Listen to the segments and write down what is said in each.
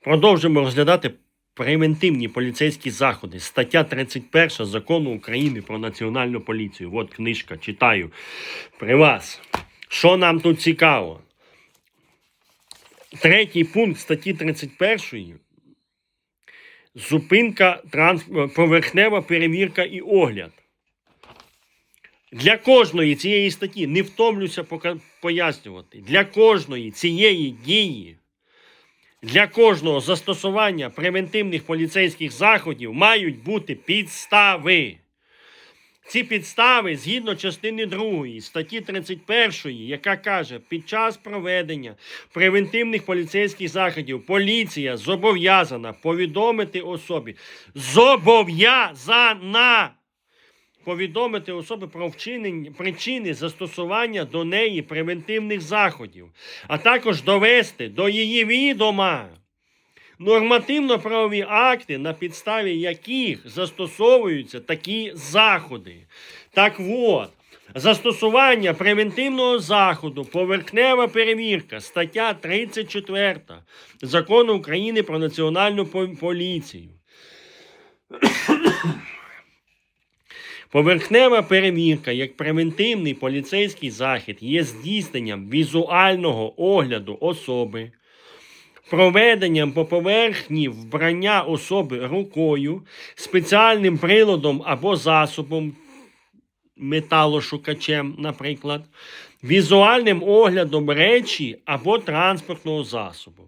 Продовжимо розглядати превентивні поліцейські заходи. Стаття 31 закону України про національну поліцію. От книжка, читаю при вас. Що нам тут цікаво? Третій пункт статті 31. Зупинка транс... поверхнева перевірка і огляд. Для кожної цієї статті не втомлюся пояснювати. Для кожної цієї дії для кожного застосування превентивних поліцейських заходів мають бути підстави. Ці підстави згідно частини 2 статті 31, яка каже, під час проведення превентивних поліцейських заходів поліція зобов'язана повідомити особі зобов'язана повідомити особи про вчинення причини застосування до неї превентивних заходів, а також довести до її відома нормативно-правові акти, на підставі яких застосовуються такі заходи. Так от, застосування превентивного заходу, поверхнева перевірка, стаття 34 Закону України про національну поліцію. Поверхнева перевірка як превентивний поліцейський захід є здійсненням візуального огляду особи, проведенням по поверхні вбрання особи рукою, спеціальним приладом або засобом, металошукачем, наприклад, візуальним оглядом речі або транспортного засобу.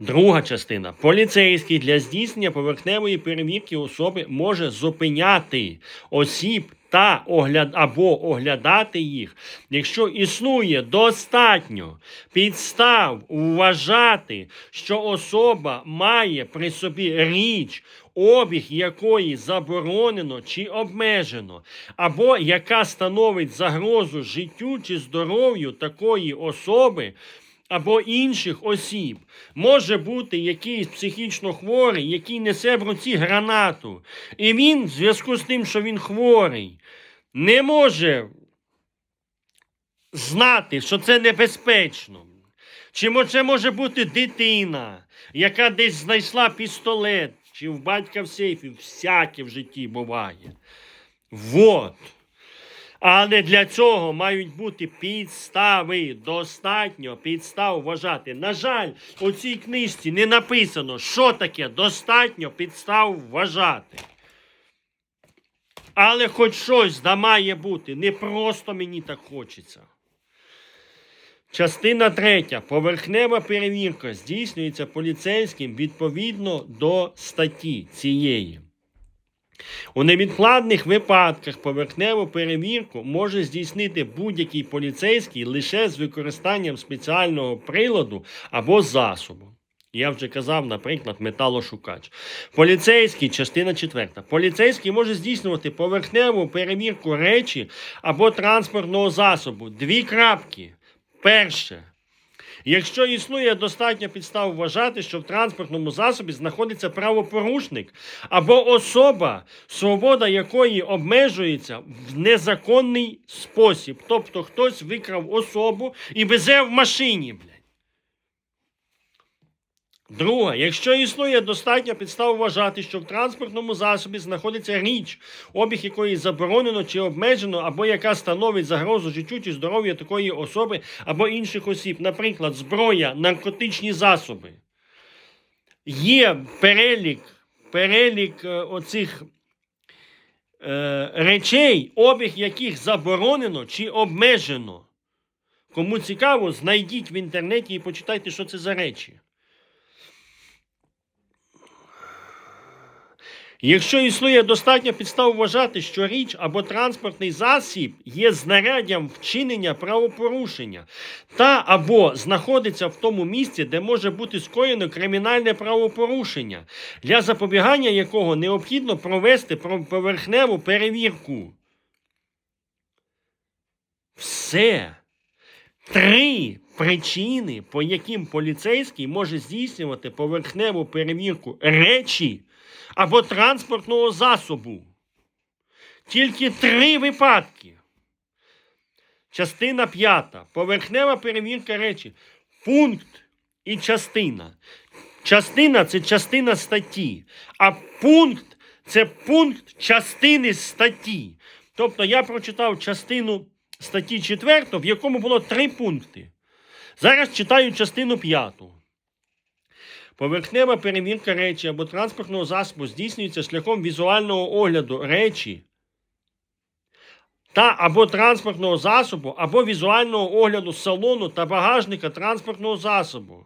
Друга частина. Поліцейський для здійснення поверхневої перевірки особи може зупиняти осіб та огляд або оглядати їх, якщо існує достатньо підстав вважати, що особа має при собі річ, обіг якої заборонено чи обмежено, або яка становить загрозу життю чи здоров'ю такої особи або інших осіб. Може бути якийсь психічно хворий, який несе в руці гранату. І він, в зв'язку з тим, що він хворий, не може знати, що це небезпечно. Чи це може бути дитина, яка десь знайшла пістолет, чи в батька в сейфі, всяке в житті буває. Вот. Але для цього мають бути підстави. Достатньо підстав вважати. На жаль, у цій книжці не написано, що таке достатньо підстав вважати. Але хоч щось да має бути. Не просто мені так хочеться. Частина третя. Поверхнева перевірка здійснюється поліцейським відповідно до статті цієї. У невідкладних випадках поверхневу перевірку може здійснити будь-який поліцейський лише з використанням спеціального приладу або засобу. Я вже казав, наприклад, металошукач. Поліцейський, частина четверта. Поліцейський може здійснювати поверхневу перевірку речі або транспортного засобу. Дві крапки. Перше. Якщо існує достатньо підстав вважати, що в транспортному засобі знаходиться правопорушник або особа, свобода якої обмежується в незаконний спосіб. Тобто хтось викрав особу і везе в машині. Друге, якщо існує достатньо підстав вважати, що в транспортному засобі знаходиться річ, обіг якої заборонено чи обмежено, або яка становить загрозу життю чи здоров'ю такої особи або інших осіб, наприклад, зброя, наркотичні засоби. Є перелік, перелік е, оцих е, речей, обіг яких заборонено чи обмежено. Кому цікаво, знайдіть в інтернеті і почитайте, що це за речі. Якщо існує достатньо підстав вважати, що річ або транспортний засіб є знаряддям вчинення правопорушення та або знаходиться в тому місці, де може бути скоєно кримінальне правопорушення, для запобігання якого необхідно провести про- поверхневу перевірку. Все. Три причини, по яким поліцейський може здійснювати поверхневу перевірку речі або транспортного засобу. Тільки три випадки. Частина п'ята. Поверхнева перевірка речі. Пункт і частина. Частина це частина статті, а пункт це пункт частини статті. Тобто я прочитав частину статті 4, в якому було три пункти. Зараз читаю частину 5. Поверхнева перевірка речі або транспортного засобу здійснюється шляхом візуального огляду речі та або транспортного засобу, або візуального огляду салону та багажника транспортного засобу.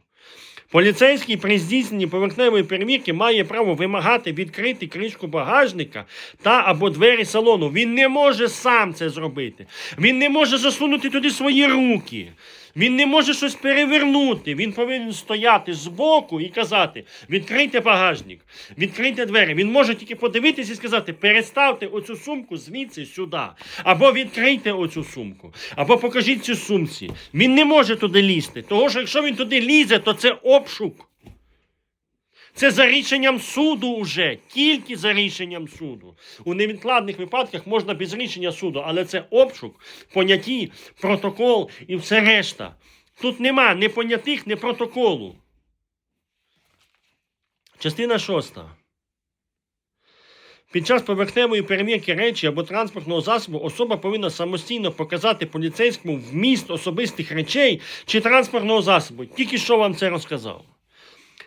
Поліцейський при здійсненні поверхневої перевірки має право вимагати відкрити кришку багажника та або двері салону. Він не може сам це зробити. Він не може засунути туди свої руки. Він не може щось перевернути. Він повинен стояти збоку і казати: відкрийте багажник, відкрийте двері. Він може тільки подивитися і сказати: переставте оцю сумку звідси сюди. Або відкрийте оцю сумку, або покажіть цю сумці. Він не може туди лізти. Тому що якщо він туди лізе, то це обшук. Це за рішенням суду вже, тільки за рішенням суду. У невідкладних випадках можна без рішення суду, але це обшук, поняті, протокол і все решта. Тут нема ні понятих, ні протоколу. Частина шоста. Під час поверхневої перевірки речі або транспортного засобу особа повинна самостійно показати поліцейському вміст особистих речей чи транспортного засобу. Тільки що вам це розказав.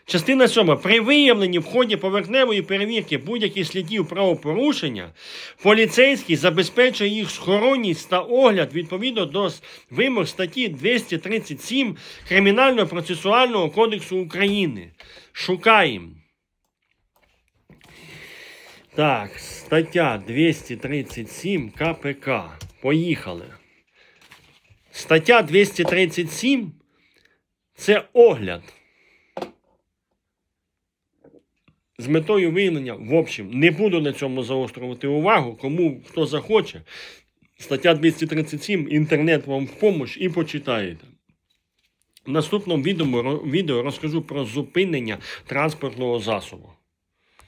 Частина 7. При виявленні в ході поверхневої перевірки будь-яких слідів правопорушення, поліцейський забезпечує їх схоронність та огляд відповідно до вимог статті 237 Кримінального процесуального кодексу України. Шукаємо. Так, стаття 237 КПК. Поїхали. Стаття 237 це огляд. З метою виявлення, в общем, не буду на цьому заострювати увагу, кому хто захоче. Стаття 237, інтернет вам в помощь і почитаєте. В наступному відео, розкажу про зупинення транспортного засобу.